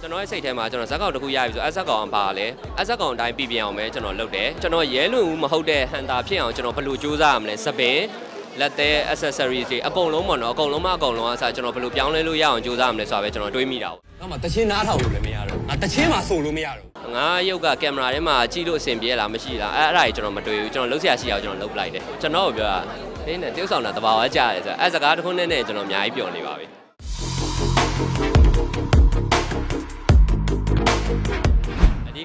ကျွန်တော်ရဲ့စိတ်ထဲမှာကျွန်တော်ဇက်ကောင်တစ်ခုရပြီဆိုအဇက်ကောင်ကပါလဲအဇက်ကောင်အတိုင်းပြည်ပြအောင်ပဲကျွန်တော်လုပ်တယ်ကျွန်တော်ရဲလွန်ဦးမဟုတ်တဲ့ဟန်တာဖြစ်အောင်ကျွန်တော်ဘယ်လိုစူးစမ်းရမလဲစပင်လက်သေး accessories တွေအကုန်လုံးပေါ့နော်အကုန်လုံးမအကုန်လုံးအစားကျွန်တော်ဘယ်လိုပြောင်းလဲလို့ရအောင်စူးစမ်းရမလဲဆိုတာပဲကျွန်တော်တွေးမိတာပေါ့ငါမှတချင်းနားထောင်လို့လည်းမရတော့ငါတချင်းမှဆိုလို့မရတော့ငါရုပ်ကကင်မရာထဲမှာကြည့်လို့အဆင်ပြေလားမရှိလားအဲ့အဲ့ဒါကြီးကျွန်တော်မတွေ့ဘူးကျွန်တော်လှုပ်ရှားရှိအောင်ကျွန်တော်လှုပ်လိုက်တယ်ကျွန်တော်ကပြောတာနင်းနဲ့တယောက်ဆောင်တာတဘာဝကြားတယ်ဆိုတော့အဲ့စကားတစ်ခုနဲ့နဲ့ကျွန်တော်အများကြီးပျော်နေပါပြီ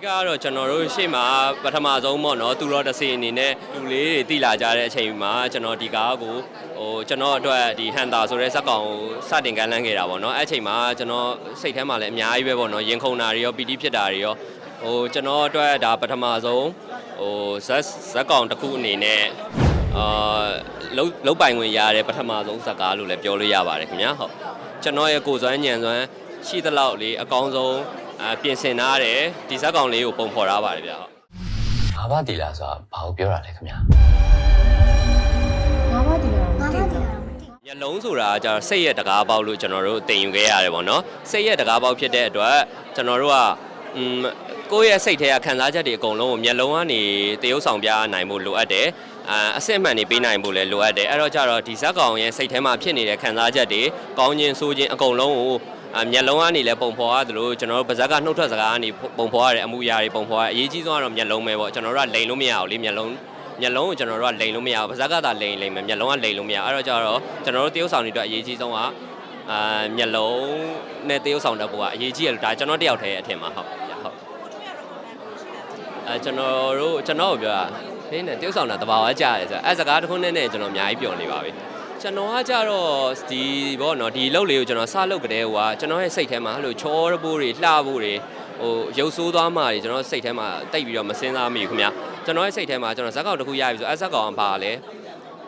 ကကတော့ကျွန်တော်တို့ရှေ့မှာပထမဆုံးပေါ့နော်သူတော်တစ်စီအနေနဲ့လူလေးတွေတိလာကြတဲ့အချိန်မှာကျွန်တော်ဒီကားကိုဟိုကျွန်တော်အတွက်ဒီဟန်တာဆိုတဲ့ဇက်ကောင်ကိုစတင်ကမ်းလှမ်းခဲ့တာပေါ့နော်အဲ့အချိန်မှာကျွန်တော်စိတ်ထဲမှာလည်းအများကြီးပဲပေါ့နော်ရင်ခုန်တာတွေရောပီတိဖြစ်တာတွေရောဟိုကျွန်တော်အတွက်ဒါပထမဆုံးဟိုဇက်ဇက်ကောင်တစ်ခုအနေနဲ့အာလုတ်လုတ်ပိုင်ဝင်ရတဲ့ပထမဆုံးဇက်ကားလို့လည်းပြောလို့ရပါတယ်ခင်ဗျာဟုတ်ကျွန်တော်ရဲ့ကိုယ်စွမ်းညံစွမ်းရှိသလောက်လေးအကောင်းဆုံး အပြင်ဆင်ထားတယ်ဒီဇက်ကောင်လေးကိုပုံဖော်ထားပါတယ်ဗျာဟုတ်ငါဘာတီလာဆိုတာဘာကိုပြောတာလဲခင်ဗျာငါးပါးဒီလားမငါသိမဘူးသိတာညလုံးဆိုတာကကျတော့စိတ်ရဲ့တကားပေါက်လို့ကျွန်တော်တို့တင်ယူခဲ့ရတယ်ပေါ့နော်စိတ်ရဲ့တကားပေါက်ဖြစ်တဲ့အတွက်ကျွန်တော်တို့ကอืมကိုယ့်ရဲ့စိတ်ထဲကခံစားချက်တွေအကုန်လုံးကိုမျက်လုံးကနေတရုပ်ဆောင်ပြနိုင်ဖို့လိုအပ်တယ်အာအစစ်အမှန်တွေပေးနိုင်ဖို့လည်းလိုအပ်တယ်အဲ့တော့ကျတော့ဒီဇက်ကောင်ရဲ့စိတ်ထဲမှာဖြစ်နေတဲ့ခံစားချက်တွေကောင်းခြင်းဆိုးခြင်းအကုန်လုံးကိုအ မျက်လုံးကနေလည်းပုံဖော်ရတယ်လို့ကျွန်တော်တို့ဗဇက်ကနှုတ်ထွက်စကားကနေပုံဖော်ရတဲ့အမှုရာတွေပုံဖော်ရအရေးကြီးဆုံးကတော့မျက်လုံးပဲပေါ့ကျွန်တော်တို့ကလိန်လို့မရဘူးလေမျက်လုံးမျက်လုံးကိုကျွန်တော်တို့ကလိန်လို့မရဘူးပါးစပ်ကသာလိန်လိန်မယ်မျက်လုံးကလိန်လို့မရအဲ့တော့ကျတော့ကျွန်တော်တို့တရုပ်ဆောင်တွေအတွက်အရေးကြီးဆုံးကအာမျက်လုံးနဲ့တရုပ်ဆောင်တဲ့ဘုကအရေးကြီးရလို့ဒါကျွန်တော်တယောက်တည်းရဲ့အထင်မှာဟုတ်ဟုတ်အဲကျွန်တော်တို့ကျွန်တော်ကိုပြောတာနင်းနဲ့တရုပ်ဆောင်တာတဘာဝကြားတယ်ဆိုတော့အဲစကားတစ်ခုနဲ့နဲ့ကျွန်တော်အများကြီးပျော်နေပါပြီ ကျွန်တော်ကကြတော့ဒီဘောနော်ဒီလုပ်လေးကိုကျွန်တော်စလုပ်ကြတဲ့ဟိုကကျွန်တော်ရဲ့စိတ်ထဲမှာအဲ့လိုချောရဖို့တွေလှဖို့တွေဟိုရုပ်ဆိုးသွားမှတွေကျွန်တော်စိတ်ထဲမှာတိတ်ပြီးတော့မစင်းစားမိဘူးခင်ဗျာကျွန်တော်ရဲ့စိတ်ထဲမှာကျွန်တော်ဇက်ကောင်တစ်ခုရပြီဆိုအဲဇက်ကောင်ကပါလဲ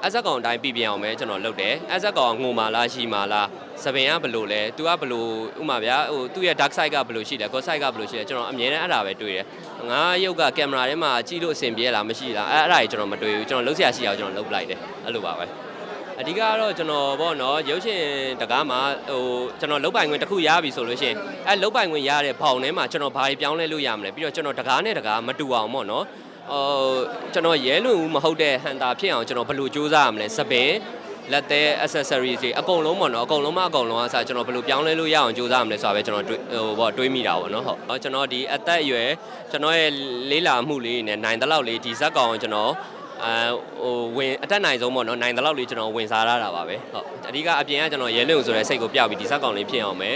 အဆက်ကောင်အတိုင်းပြည်ပြအောင်ပဲကျွန်တော်လုပ်တယ်အဆက်ကောင်ကငိုမာလားရှိမာလားစပင်ကဘယ်လိုလဲသူကဘယ်လိုဥမာဗျာဟိုသူ့ရဲ့ dark side ကဘယ်လိုရှိလဲ god side ကဘယ်လိုရှိလဲကျွန်တော်အမြဲတမ်းအဲ့ဒါပဲတွေ့တယ်ငါရုပ်ကကင်မရာထဲမှာကြည့်လို့အဆင်ပြေလားမရှိလားအဲ့အဲ့ဒါကြီးကျွန်တော်မတွေ့ဘူးကျွန်တော်လှုပ်ရှားရှိအောင်ကျွန်တော်လုပ်လိုက်တယ်အဲ့လိုပါပဲ အဓိကကတော့ကျွန်တော်ပေါ့နော်ရုပ်ရှင်တကားမှာဟိုကျွန်တော်လုတ်ပိုင်ခွင့်တစ်ခုရပြီဆိုလို့ရှိရင်အဲလုတ်ပိုင်ခွင့်ရတဲ့ဘောင်ထဲမှာကျွန်တော်ဘာတွေပြောင်းလဲလို့ရမလဲပြီးတော့ကျွန်တော်တကားနဲ့တကားမတူအောင်ပေါ့နော်ဟိုကျွန်တော်ရဲလွန်ဦးမဟုတ်တဲ့ဟန်တာဖြစ်အောင်ကျွန်တော်ဘယ်လိုစူးစမ်းရမလဲစပင်လက်သေး accessories တွေအကုန်လုံးပေါ့နော်အကုန်လုံးမအကုန်လုံးအစားကျွန်တော်ဘယ်လိုပြောင်းလဲလို့ရအောင်စူးစမ်းရမလဲဆိုတာပဲကျွန်တော်တွေးဟိုပေါ့တွေးမိတာပေါ့နော်ဟုတ်ကျွန်တော်ဒီအသက်အရွယ်ကျွန်တော်ရဲ့လေးလာမှုလေးနဲ့နိုင်တဲ့လောက်လေးဒီဇက်ကောင်ကိုကျွန်တော် အဲဟိုဝင်အတက်နိုင်ဆုံးပေါ့နော်နိုင်တဲ့လောက်လေးကျွန်တော်ဝင်စားရတာပါပဲဟုတ်အဓိကအပြင်ကကျွန်တော်ရဲလွင်ဆိုတဲ့စိတ်ကိုပြပြီးဒီဇက်ကောင်လေးဖြစ်အောင်ပဲ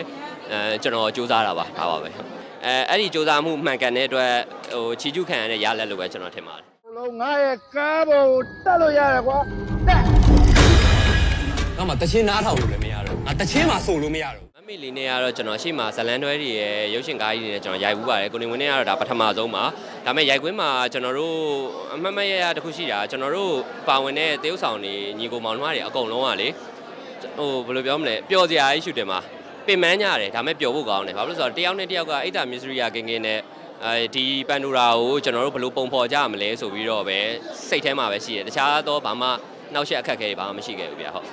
အဲကျွန်တော်စူးစမ်းတာပါဒါပါပဲဟုတ်အဲအဲ့ဒီစူးစမ်းမှုမှန်ကန်တဲ့အတွက်ဟိုချီကျူးခံရတဲ့ရလက်လို့ပဲကျွန်တော်ထင်ပါတယ်လုံးငါရဲ့ကားပေါ်ကိုတက်လို့ရတယ်ကွာတက်ငါမှတချင်းနားထောင်လို့လည်းမရတော့ငါတချင်းမှဆိုလို့မရတော့ မမေလေးနဲ့ကတော့ကျွန်တော်ရှေ့မှာဇလန်တွဲတွေရဲ့ရုပ်ရှင်ကားကြီးတွေနဲ့ကျွန်တော်ရိုက်ဘူးပါတယ်ကိုနေဝင်းနဲ့ကတော့ဒါပထမဆုံးပါဒါပေမဲ့ရိုက်ကွင်းမှာကျွန်တော်တို့အမှတ်မရရတစ်ခုရှိတာကျွန်တော်တို့ပါဝင်တဲ့တရုပ်ဆောင်တွေညီကိုမောင်နှမတွေအကုန်လုံးကလေဟိုဘယ်လိုပြောမလဲပျော်စရာကြီးရှူတယ်မှာပင်ပန်းကြတယ်ဒါပေမဲ့ပျော်ဖို့ကောင်းတယ်ဘာလို့လဲဆိုတော့တယောက်နဲ့တယောက်ကအိတ်တာမစ္စရိယာကင်းကင်းနဲ့အဲဒီပန်ဒူရာကိုကျွန်တော်တို့ဘယ်လိုပုံဖော်ကြမလဲဆိုပြီးတော့ပဲစိတ်ထဲမှာပဲရှိတယ်တခြားတော့ဘာမှနှောက်ယှက်အခက်အခဲတွေဘာမှမရှိခဲ့ဘူးဗျာဟုတ်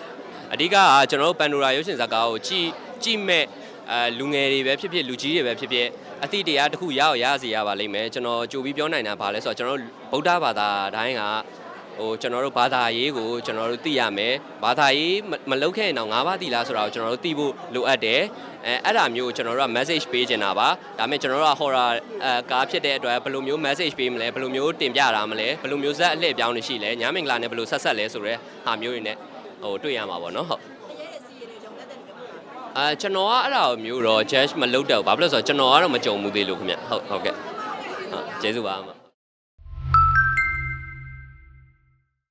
အဓိကကကျွန်တော်တို့ပန်ဒိုရာရုပ်ရှင်ဇာတ်ကားကိုကြည် ကြည်မဲ့အဲလူငယ်တွေပဲဖြစ်ဖြစ်လူကြီးတွေပဲဖြစ်ဖြစ်အသည့်တရားတစ်ခုရအောင်ရစီရပါလိမ့်မယ်ကျွန်တော်ကြိုပြီးပြောနိုင်တာဗာလဲဆိုတော့ကျွန်တော်တို့ဗုဒ္ဓဘာသာတိုင်းကဟိုကျွန်တော်တို့ဘာသာရေးကိုကျွန်တော်တို့သိရမယ်ဘာသာရေးမမလုပ်ခဲ့ရင်တော့ငါးပါးသိလားဆိုတာကိုကျွန်တော်တို့သိဖို့လိုအပ်တယ်အဲအဲ့ဒါမျိုးကိုကျွန်တော်တို့က message ပေးချင်တာပါဒါပေမဲ့ကျွန်တော်တို့က horror အဲကားဖြစ်တဲ့အတွက်ဘယ်လိုမျိုး message ပေးမလဲဘယ်လိုမျိုးတင်ပြတာမလဲဘယ်လိုမျိုးဇက်အလှည့်ပြောင်းနေရှိလဲညမင်္ဂလာနဲ့ဘယ်လိုဆက်ဆက်လဲဆိုတော့ဟာမျိုးတွေနဲ့ဟိုတွေ့ရမှာပေါ့နော်ဟုတ် အာကျွန်တော်ကအဲ့ဒါမျိုးတော့ judge မလုပ်တော့ဘူးဘာဖြစ်လို့လဲဆိုတော့ကျွန်တော်ကတော့မကြုံဘူးသေးလို့ခင်ဗျဟုတ်ဟုတ်ကဲ့ဟုတ်ကျေးဇူးပါအမ